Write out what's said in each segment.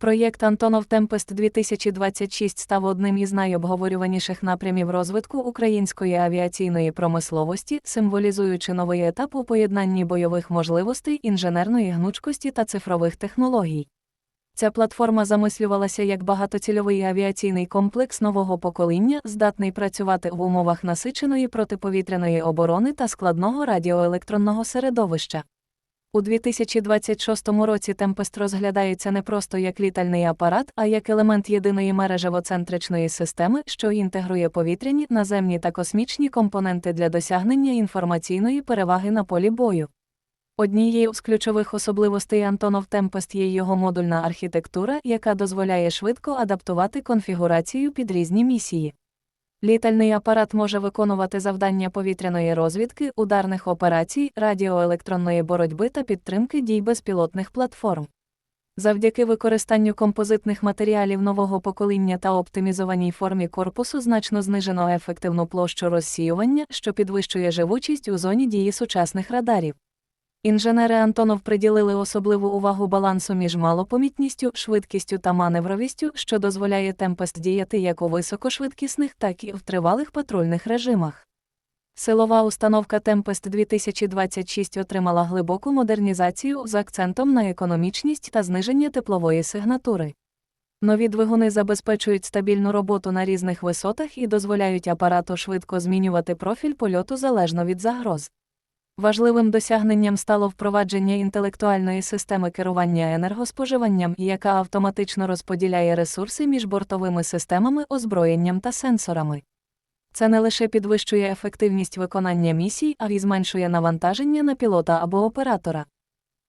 Проєкт Антонов Темпест 2026 став одним із найобговорюваніших напрямів розвитку української авіаційної промисловості, символізуючи новий етап у поєднанні бойових можливостей, інженерної гнучкості та цифрових технологій. Ця платформа замислювалася як багатоцільовий авіаційний комплекс нового покоління, здатний працювати в умовах насиченої протиповітряної оборони та складного радіоелектронного середовища. У 2026 році Темпест розглядається не просто як літальний апарат, а як елемент єдиної мережево-центричної системи, що інтегрує повітряні, наземні та космічні компоненти для досягнення інформаційної переваги на полі бою. Однією з ключових особливостей Антонов Темпест є його модульна архітектура, яка дозволяє швидко адаптувати конфігурацію під різні місії. Літальний апарат може виконувати завдання повітряної розвідки, ударних операцій, радіоелектронної боротьби та підтримки дій безпілотних платформ. Завдяки використанню композитних матеріалів нового покоління та оптимізованій формі корпусу значно знижено ефективну площу розсіювання, що підвищує живучість у зоні дії сучасних радарів. Інженери Антонов приділили особливу увагу балансу між малопомітністю, швидкістю та маневровістю, що дозволяє темпест діяти як у високошвидкісних, так і в тривалих патрульних режимах. Силова установка Tempest 2026 отримала глибоку модернізацію з акцентом на економічність та зниження теплової сигнатури. Нові двигуни забезпечують стабільну роботу на різних висотах і дозволяють апарату швидко змінювати профіль польоту залежно від загроз. Важливим досягненням стало впровадження інтелектуальної системи керування енергоспоживанням, яка автоматично розподіляє ресурси між бортовими системами, озброєнням та сенсорами. Це не лише підвищує ефективність виконання місій, а й зменшує навантаження на пілота або оператора.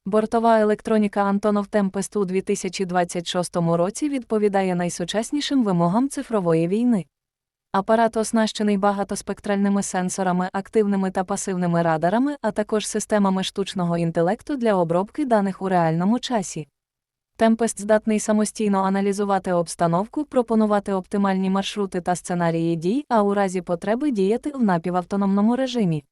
Бортова електроніка Антонов Tempest у 2026 році відповідає найсучаснішим вимогам цифрової війни. Апарат оснащений багатоспектральними сенсорами, активними та пасивними радарами, а також системами штучного інтелекту для обробки даних у реальному часі. Темпест здатний самостійно аналізувати обстановку, пропонувати оптимальні маршрути та сценарії дій, а у разі потреби діяти в напівавтономному режимі.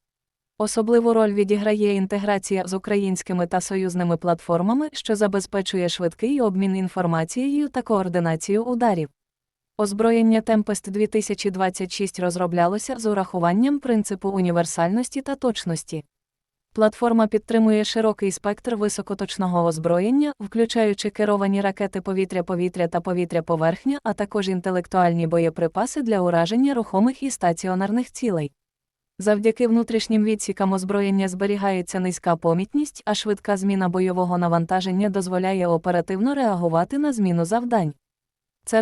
Особливу роль відіграє інтеграція з українськими та союзними платформами, що забезпечує швидкий обмін інформацією та координацію ударів. Озброєння Tempest 2026 розроблялося з урахуванням принципу універсальності та точності. Платформа підтримує широкий спектр високоточного озброєння, включаючи керовані ракети повітря-повітря та повітря-поверхня, а також інтелектуальні боєприпаси для ураження рухомих і стаціонарних цілей. Завдяки внутрішнім відсікам озброєння зберігається низька помітність, а швидка зміна бойового навантаження дозволяє оперативно реагувати на зміну завдань. Це